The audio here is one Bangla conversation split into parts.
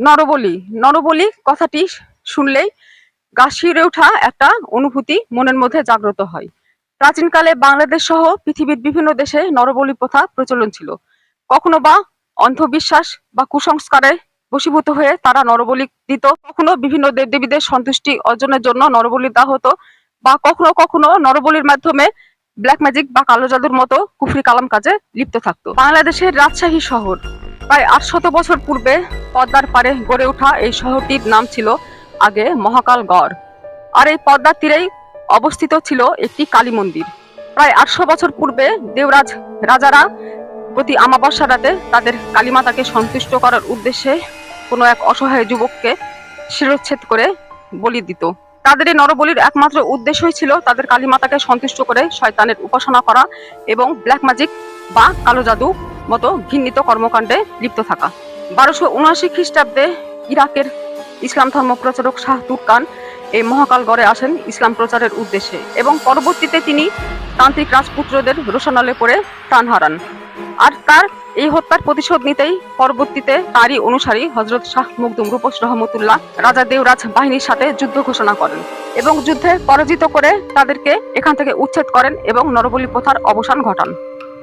নরবলি নরবলি কথাটি শুনলেই গা শিউরে ওঠা একটা অনুভূতি মনের মধ্যে জাগ্রত হয়। প্রাচীনকালে বাংলাদেশ সহ পৃথিবীর বিভিন্ন দেশে নরবলি প্রথা প্রচলন ছিল। কখনো বা অন্ধবিশ্বাস বা কুসংস্কারে বশীভূত হয়ে তারা নরবলি দিত। কখনো বিভিন্ন দেবদেবীদের সন্তুষ্টি অর্জনের জন্য নরবলি দেওয়া হতো বা কখনো কখনো নরবলির মাধ্যমে ব্ল্যাক ম্যাজিক বা কালো জাদুর মতো কুফরি কালাম কাজে লিপ্ত থাকতো। বাংলাদেশের রাজশাহী শহর। প্রায় আটশত বছর পূর্বে পদ্মার পারে গড়ে ওঠা এই শহরটির নাম ছিল আগে মহাকাল গড়। আর এই পদ্মার তীরেই অবস্থিত ছিল একটি কালী মন্দির। প্রায় আটশো বছর পূর্বে দেবরাজ রাজারা প্রতি আমাবস্যা রাতে তাদের কালীমাতাকে সন্তুষ্ট করার উদ্দেশ্যে কোনো এক অসহায় যুবককে শিরচ্ছেদ করে বলি দিত। তাদের এই নরবলির একমাত্র উদ্দেশ্যই ছিল তাদের কালীমাতাকে সন্তুষ্ট করে শয়তানের উপাসনা করা এবং ব্ল্যাক ম্যাজিক বা কালো জাদু মতো ঘৃণিত কর্মকাণ্ডে লিপ্ত থাকা। বারোশো উনআশি খ্রিস্টাব্দে ইরাকের ইসলাম ধর্ম প্রচারক শাহ তুর্কান এই মহাকাল গড়ে আসেন ইসলাম প্রচারের উদ্দেশ্যে এবং পরবর্তীতে তিনি তান্ত্রিক রাজপুত্রদের রোশনালে পড়ে প্রাণ হারান। আর তার এই হত্যার প্রতিশোধ নিতেই পরবর্তীতে তারই অনুসারী হজরত শাহ মুকদুম রূপস রহমতুল্লাহ রাজা দেওরাজ বাহিনীর সাথে যুদ্ধ ঘোষণা করেন এবং যুদ্ধে পরাজিত করে তাদেরকে এখান থেকে উচ্ছেদ করেন এবং নরবলি প্রথার অবসান ঘটান।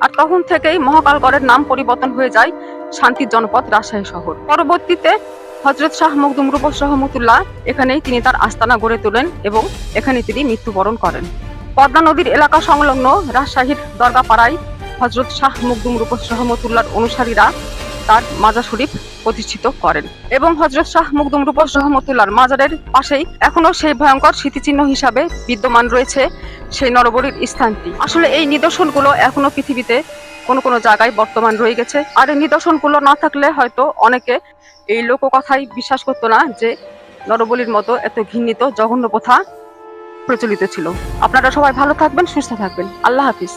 আর তখন থেকেই মহাকালগড়ের নাম পরিবর্তন হয়ে যায় শান্তির জনপদ রাজশাহী শহর। পরবর্তীতে হজরত শাহ মখদুম রূপস রহমতুল্লাহ এখানেই তিনি তার আস্তানা গড়ে তোলেন এবং এখানে তিনি মৃত্যুবরণ করেন। পদ্মা নদীর এলাকা সংলগ্ন রাজশাহীর দরগাপাড়ায় হজরত শাহ মুকদুম রূপস রহমতুল্লাহর অনুসারীরা তার মাজার শরীফ প্রতিষ্ঠিত করেন এবং হজরত শাহ মুকদুম রূপস রহমতুল্লাহর মাজারের পাশেই এখনও সেই ভয়ঙ্কর স্মৃতিচিহ্ন হিসাবে বিদ্যমান রয়েছে সেই নরবরীর স্থানটি। আসলে এই নিদর্শনগুলো এখনও পৃথিবীতে কোনো কোনো জায়গায় বর্তমান রয়ে গেছে। আর এই নিদর্শনগুলো না থাকলে হয়তো অনেকে এই লোককথায় বিশ্বাস করতো না যে নরবলির মতো এত ঘৃণিত জঘন্য প্রথা প্রচলিত ছিল। আপনারা সবাই ভালো থাকবেন, সুস্থ থাকবেন। আল্লাহ হাফিজ।